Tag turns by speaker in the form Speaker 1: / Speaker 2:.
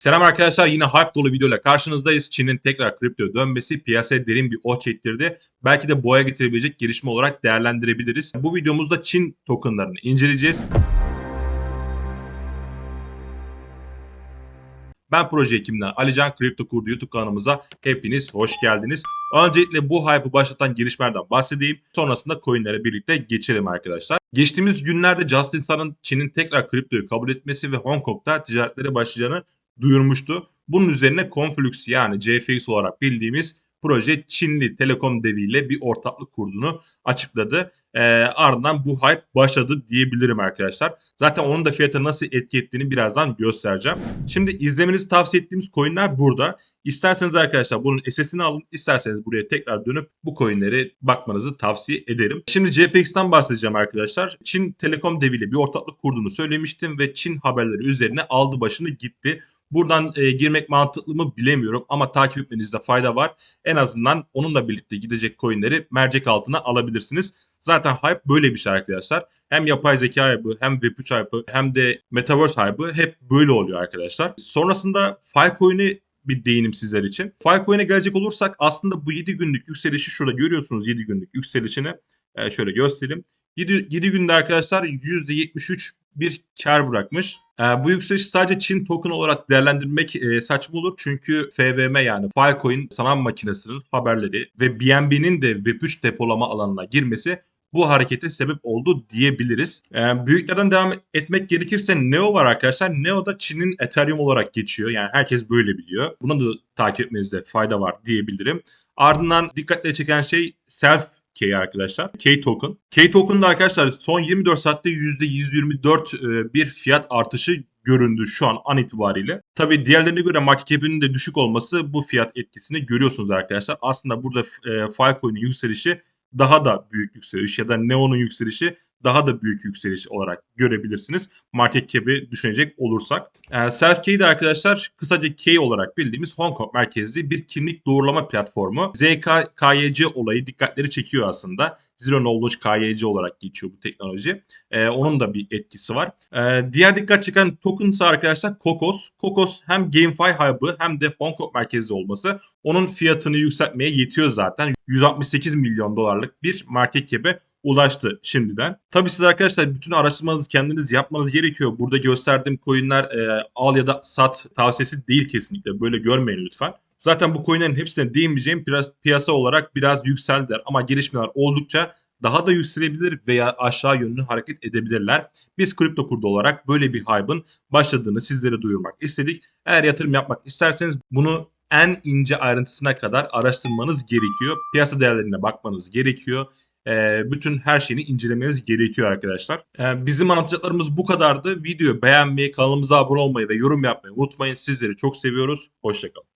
Speaker 1: Selam arkadaşlar yine hype dolu videoyla karşınızdayız. Çin'in tekrar kripto dönmesi piyasaya derin bir oh çektirdi. Belki de boya getirebilecek gelişme olarak değerlendirebiliriz. Bu videomuzda Çin tokenlarını inceleyeceğiz. Ben proje ekibimden Alican Kripto Kurdu YouTube kanalımıza hepiniz hoş geldiniz. Öncelikle bu hype'ı başlatan gelişmelerden bahsedeyim. Sonrasında coinlere birlikte geçelim arkadaşlar. Geçtiğimiz günlerde Justin Sun'ın Çin'in tekrar kriptoyu kabul etmesi ve Hong Kong'da ticaretlere başlayacağını duyurmuştu. Bunun üzerine Conflux yani JFX olarak bildiğimiz proje Çinli telekom deviyle bir ortaklık kurduğunu açıkladı. Ee, ardından bu hype başladı diyebilirim arkadaşlar. Zaten onun da fiyata nasıl etki ettiğini birazdan göstereceğim. Şimdi izlemenizi tavsiye ettiğimiz coinler burada. İsterseniz arkadaşlar bunun SS'ini alın. isterseniz buraya tekrar dönüp bu coinleri bakmanızı tavsiye ederim. Şimdi JFX'ten bahsedeceğim arkadaşlar. Çin telekom deviyle bir ortaklık kurduğunu söylemiştim ve Çin haberleri üzerine aldı başını gitti. Buradan e, girmek mantıklı mı bilemiyorum ama takip etmenizde fayda var. En azından onunla birlikte gidecek coinleri mercek altına alabilirsiniz. Zaten hype böyle bir şey arkadaşlar. Hem yapay zeka hype'ı hem Web3 hype'ı hem de Metaverse hype'ı hep böyle oluyor arkadaşlar. Sonrasında Filecoin'i bir değinim sizler için. Filecoin'e gelecek olursak aslında bu 7 günlük yükselişi şurada görüyorsunuz 7 günlük yükselişini. Ee, şöyle göstereyim. 7, 7 günde arkadaşlar %73 bir kar bırakmış. Ee, bu yükseliş sadece Çin token olarak değerlendirmek e, saçma olur. Çünkü FVM yani Filecoin sanal makinesinin haberleri ve BNB'nin de Web3 depolama alanına girmesi bu harekete sebep oldu diyebiliriz. Ee, büyüklerden devam etmek gerekirse Neo var arkadaşlar. Neo da Çin'in Ethereum olarak geçiyor. Yani herkes böyle biliyor. Buna da takip etmenizde fayda var diyebilirim. Ardından dikkatle çeken şey Self K arkadaşlar. K token. K token'da arkadaşlar son 24 saatte %124 e, bir fiyat artışı göründü şu an an itibariyle. Tabi diğerlerine göre market cap'inin de düşük olması bu fiyat etkisini görüyorsunuz arkadaşlar. Aslında burada e, Filecoin'in yükselişi daha da büyük yükseliş ya da Neo'nun yükselişi daha da büyük yükseliş olarak görebilirsiniz. Market cap'i düşünecek olursak. E, Self Key de arkadaşlar kısaca K olarak bildiğimiz Hong Kong merkezli bir kimlik doğrulama platformu. ZKYC olayı dikkatleri çekiyor aslında. Zero Knowledge KYC olarak geçiyor bu teknoloji. E, onun da bir etkisi var. E, diğer dikkat çeken token ise arkadaşlar Kokos. Kokos hem GameFi hub'ı hem de Hong Kong merkezli olması onun fiyatını yükseltmeye yetiyor zaten. 168 milyon dolarlık bir market cap'e ulaştı şimdiden. Tabii siz arkadaşlar bütün araştırmanızı kendiniz yapmanız gerekiyor. Burada gösterdiğim coinler e, al ya da sat tavsiyesi değil kesinlikle. Böyle görmeyin lütfen. Zaten bu coinlerin hepsine değinmeyeceğim biraz piyasa olarak biraz yükseldiler ama gelişmeler oldukça daha da yükselebilir veya aşağı yönlü hareket edebilirler. Biz kripto kurdu olarak böyle bir hype'ın başladığını sizlere duyurmak istedik. Eğer yatırım yapmak isterseniz bunu en ince ayrıntısına kadar araştırmanız gerekiyor. Piyasa değerlerine bakmanız gerekiyor e, bütün her şeyini incelemeniz gerekiyor arkadaşlar. E, bizim anlatacaklarımız bu kadardı. Videoyu beğenmeyi, kanalımıza abone olmayı ve yorum yapmayı unutmayın. Sizleri çok seviyoruz. Hoşçakalın.